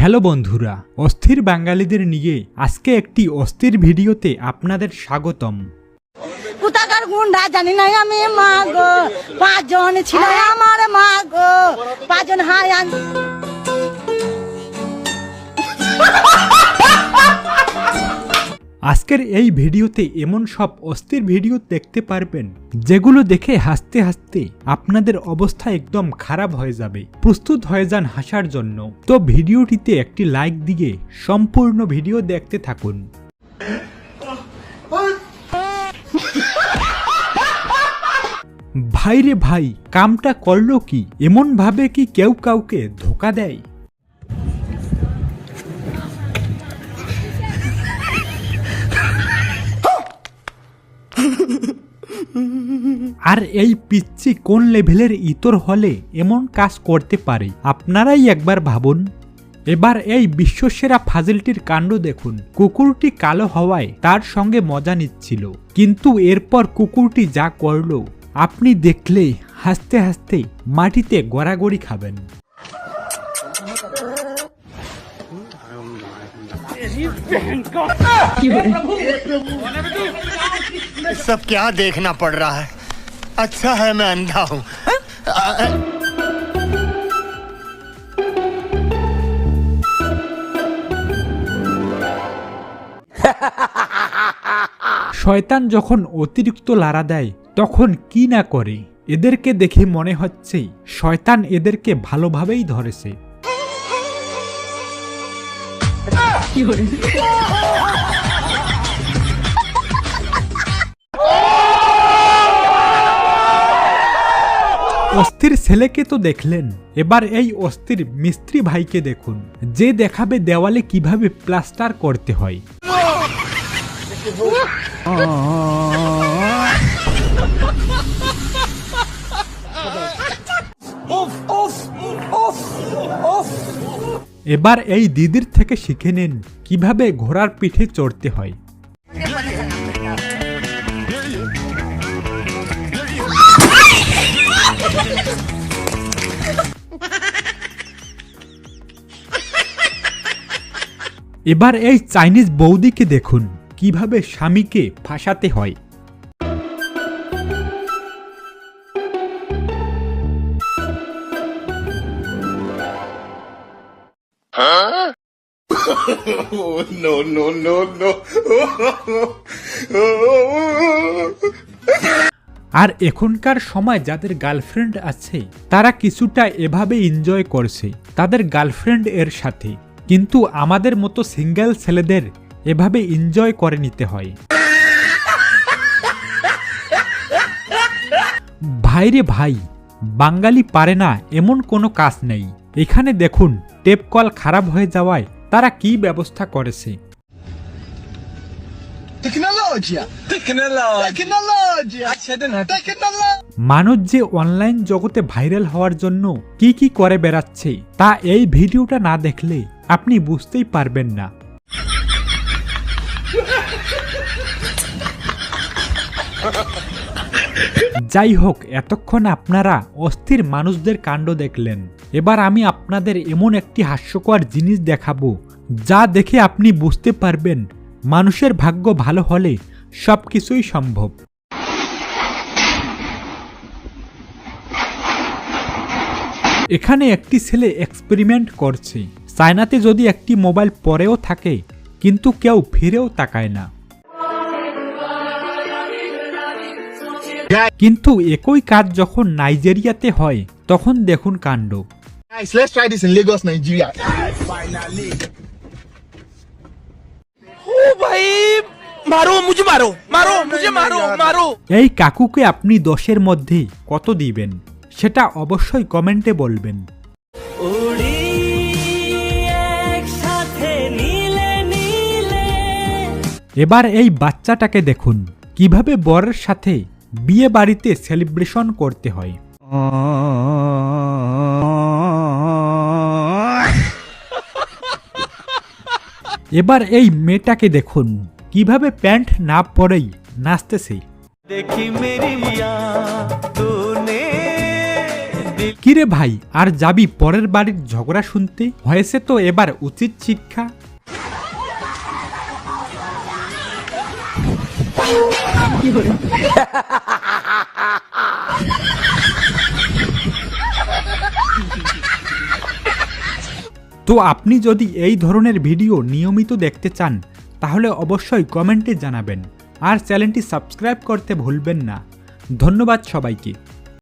Hello বন্ধুরা, অস্থির বাঙালিদের নিয়ে আজকে একটি অস্থির ভিডিওতে আপনাদের স্বাগতম। কোথাকার গুন্ডা জানি না আমি, মা গো, পাঁচজন ছিল আমার মা গো, পাঁচজন আন আজকের এই ভিডিওতে এমন সব অস্থির ভিডিও দেখতে পারবেন, যেগুলো দেখে হাসতে হাসতে আপনাদের অবস্থা একদম খারাপ হয়ে যাবে, প্রস্তুত হয়ে যান হাসার জন্য। তো ভিডিওটিতে একটি লাইক দিয়ে সম্পূর্ণ ভিডিও দেখতে থাকুন। ভাইরে ভাই, কামটা করল কি? এমন ভাবে কি কেউ কাউকে ধোকা দেয়? আর এই পিচ্ছি কোন লেভেলের ইতর হলে এমন কাজ করতে পারে? আপনারাই একবার ভাবুন। এবার এই বিশ্বসেরা ফাজিলটির কাণ্ড দেখুন। কুকুরটি কালো হওয়ায় তার সঙ্গে মজা নিচ্ছিল। কিন্তু এরপর কুকুরটি যা করল আপনি দেখলে হাসতে হাসতে মাটিতে গড়াগড়ি খাবেন। सब क्या देखना पड़ रहा है अच्छा है मैं अंधा हूँ শয়তান যখন অতিরিক্ত লাড়া দেয় তখন কি না করে এদেরকে দেখে মনে হচ্ছে শয়তান এদেরকে ভালোভাবেই ধরেছে অস্থির ছেলেকে তো দেখলেন। এবার এই অস্থির মিস্ত্রি ভাইকে দেখুন। যে দেখাবে দেওয়ালে কীভাবে প্লাস্টার করতে হয়। এবার এই দিদির থেকে শিখে নিন কীভাবে ঘোড়ার পিঠে চড়তে হয়। এবার এই চাইনিজ বৌদিকে দেখুন কীভাবে স্বামীকে ফাঁসাতে হয়। আর এখনকার সময় যাদের গার্লফ্রেন্ড আছে তারা কিছুটা এভাবে এনজয় করছে তাদের গার্লফ্রেন্ড এর সাথে। কিন্তু আমাদের মতো সিঙ্গেল ছেলেদের এভাবে এনজয় করে নিতে হয়। ভাইরে ভাই বাঙালি পারে না এমন কোনো কাজ নেই। এখানে দেখুন টেপ কল খারাপ হয়ে যাওয়ায় তারা কি ব্যবস্থা করেছে। Tecnologia! মানুষ যে অনলাইন জগতে ভাইরাল হওয়ার জন্য কি কি করে বেড়াচ্ছে তা এই ভিডিওটা না দেখলে আপনি বুঝতেই পারবেন না। যাই হোক, এতক্ষণ আপনারা অস্থির মানুষদের কাণ্ড দেখলেন। এবার আমি আপনাদের এমন একটি হাস্যকর জিনিস দেখাবো, যা দেখে আপনি বুঝতে পারবেন মানুষের ভাগ্য ভালো হলে সব কিছুই সম্ভব। এখানে একটি ছেলে এক্সপেরিমেন্ট করছে। চায়নাতে যদি একটি মোবাইল পরেও থাকে কিন্তু কেউ ফিরেও তাকায় না। কিন্তু একই কাজ যখন নাইজেরিয়াতে হয় তখন দেখুন কাণ্ড। এই কাকুকে আপনি দশের মধ্যে কত দিবেন সেটা অবশ্যই কমেন্টে বলবেন। এবার এই বাচ্চাটাকে দেখুন। কীভাবে বরের সাথে বিয়ে বাড়িতে সেলিব্রেশন করতে হয়। এবার এই মেয়েটাকে দেখুন। কীভাবে প্যান্ট না পরেই নাচতেছে। কিরে ভাই আর যাবি পরের বাড়ির ঝগড়া শুনতে? হয়েছে তো এবার উচিত শিক্ষা। তো আপনি যদি এই ধরনের ভিডিও নিয়মিত দেখতে চান, তাহলে অবশ্যই কমেন্টে জানাবেন। আর চ্যানেলটি সাবস্ক্রাইব করতে ভুলবেন না। ধন্যবাদ সবাইকে।